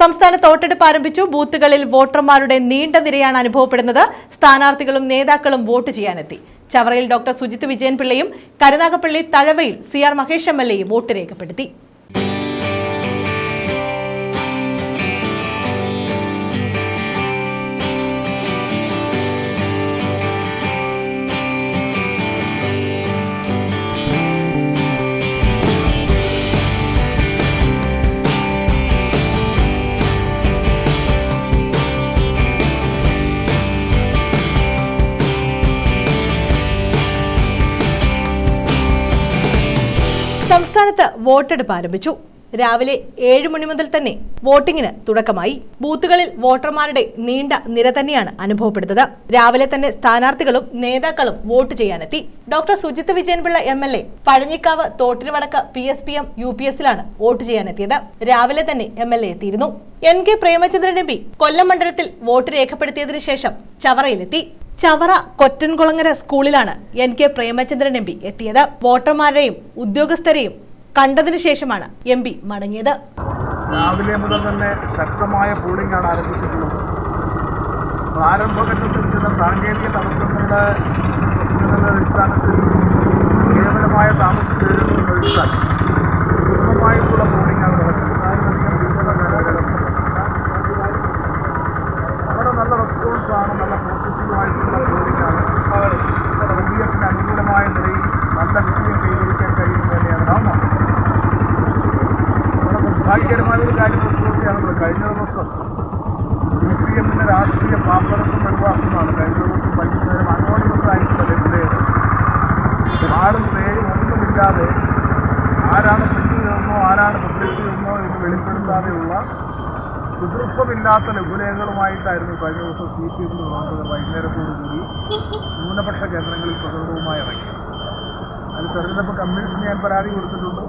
സംസ്ഥാനത്ത് വോട്ടെടുപ്പ് ആരംഭിച്ചു. ബൂത്തുകളിൽ വോട്ടർമാരുടെ നീണ്ട നിരയാണ് അനുഭവപ്പെടുന്നത്. സ്ഥാനാർത്ഥികളും നേതാക്കളും വോട്ട് ചെയ്യാനെത്തി. ചവറയിൽ ഡോക്ടർ സുജിത് വിജയൻപിള്ളയും Karunagappally തഴവയിൽ C R Mahesh M L എയും വോട്ട് രേഖപ്പെടുത്തി. സംസ്ഥാനത്ത് വോട്ടെടുപ്പ് ആരംഭിച്ചു. രാവിലെ ഏഴ് മണി മുതൽ തന്നെ വോട്ടിംഗിന് തുടക്കമായി. ബൂത്തുകളിൽ വോട്ടർമാരുടെ നീണ്ട നിര തന്നെയാണ് അനുഭവപ്പെടുന്നത്. രാവിലെ തന്നെ സ്ഥാനാർത്ഥികളും നേതാക്കളും vote ചെയ്യാനെത്തി. Doctor Sujith Vijayan Pillai M L A Pazhanjikkavu തോട്ടിനുവടക്ക് P S P M U P എസിലാണ് vote ചെയ്യാനെത്തിയത്. രാവിലെ തന്നെ എം എൽ എ എത്തിയിരുന്നു. N K Premachandran M P Kollam മണ്ഡലത്തിൽ വോട്ട് രേഖപ്പെടുത്തിയതിനു ശേഷം ചവറയിലെത്തി. ചവറ കൊറ്റൻകുളങ്ങര സ്കൂളിലാണ് N K Premachandran M P എത്തിയത്. വോട്ടർമാരെയും ഉദ്യോഗസ്ഥരെയും കണ്ടതിനു ശേഷമാണ് എം പി മടങ്ങിയത്. രാവിലെ മുതൽ തന്നെ ശക്തമായ പോളിംഗ് ആണ് ആരംഭിച്ചിട്ടുള്ളത്. പ്രാരംഭഘട്ടത്തിൽ ചില സാങ്കേതിക തടസ്സങ്ങളുടെ അടിസ്ഥാനത്തിൽ കേവലമായ താമസം ഒഴിച്ചാൽ ഒരു കാര്യം പൂർത്തിയാണല്ലോ കഴിഞ്ഞ ദിവസം സി പി എമ്മിന്റെ രാഷ്ട്രീയ പാപ്പരത്വം ഒഴിവാക്കുന്നതാണ്. കഴിഞ്ഞ ദിവസം വൈകുന്നേരം അനോണിമസ് ആയിട്ടുള്ള ലഭ്യതയാണ് ആളും പേരും ഒന്നുമില്ലാതെ ആരാണ് ചെയ്തെന്നോ ആരാണ് ചെയ്തെന്നോ എന്ന് വെളിപ്പെടുത്താതെയുള്ള പിതൃത്വമില്ലാത്ത ലഘുലേഖകളുമായിട്ടായിരുന്നു കഴിഞ്ഞ ദിവസം സി പി എമ്മിന് വൈകുന്നേരത്തോടു വൈകുന്നേരത്തോടുകൂടി ന്യൂനപക്ഷ കേന്ദ്രങ്ങളിൽ പ്രകടനവുമായി ഇറങ്ങി അത് തെരഞ്ഞെടുപ്പ് കമ്മീഷന് ഞാൻ പരാതി കൊടുത്തിട്ടുണ്ട്.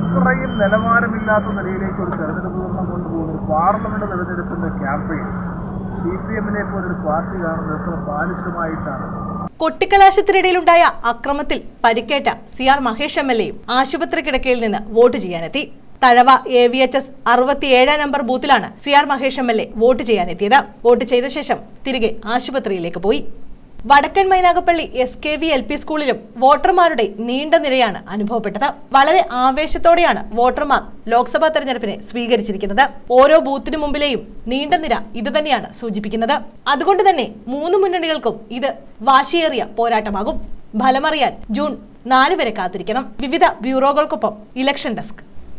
ഇത്രയും നിലവാരമില്ലാത്ത നിലയിലേക്ക് ഒരു തെരഞ്ഞെടുപ്പ് ഭരണം കൊണ്ടുപോകുന്ന. പാർലമെന്റ് തെരഞ്ഞെടുപ്പിന്റെ ക്യാമ്പയിൻ. സി പി എമ്മിനെ പോലൊരു പാർട്ടി കാണുന്നത് എത്ര ബാലിശമായിട്ടാണ്. കൊട്ടിക്കലാശത്തിനിടയിലുണ്ടായ അക്രമത്തിൽ പരിക്കേറ്റ C R Mahesh M L എയും ആശുപത്രി കിടക്കയിൽ നിന്ന് vote ചെയ്യാനെത്തി. Thazhava A V H S അറുപത്തിയേഴാം number booth C R Mahesh M L A vote ചെയ്യാനെത്തിയത്. Vote ചെയ്ത ശേഷം തിരികെ ആശുപത്രിയിലേക്ക് പോയി. വടക്കൻ Mynagappally S K V L P സ്കൂളിലും വോട്ടർമാരുടെ നീണ്ട നിരയാണ് അനുഭവപ്പെട്ടത്. വളരെ ആവേശത്തോടെയാണ് വോട്ടർമാർ ലോക്സഭാ തെരഞ്ഞെടുപ്പിനെ സ്വീകരിച്ചിരിക്കുന്നത്. ഓരോ ബൂത്തിനു മുമ്പിലെയും നീണ്ട നിര ഇത് തന്നെയാണ് സൂചിപ്പിക്കുന്നത്. അതുകൊണ്ട് തന്നെ മൂന്ന് മുന്നണികൾക്കും ഇത് വാശിയേറിയ പോരാട്ടമാകും. ഫലമറിയാൻ ജൂൺ നാല് വരെ കാത്തിരിക്കണം. വിവിധ ബ്യൂറോകൾക്കൊപ്പം ഇലക്ഷൻ ഡെസ്ക്.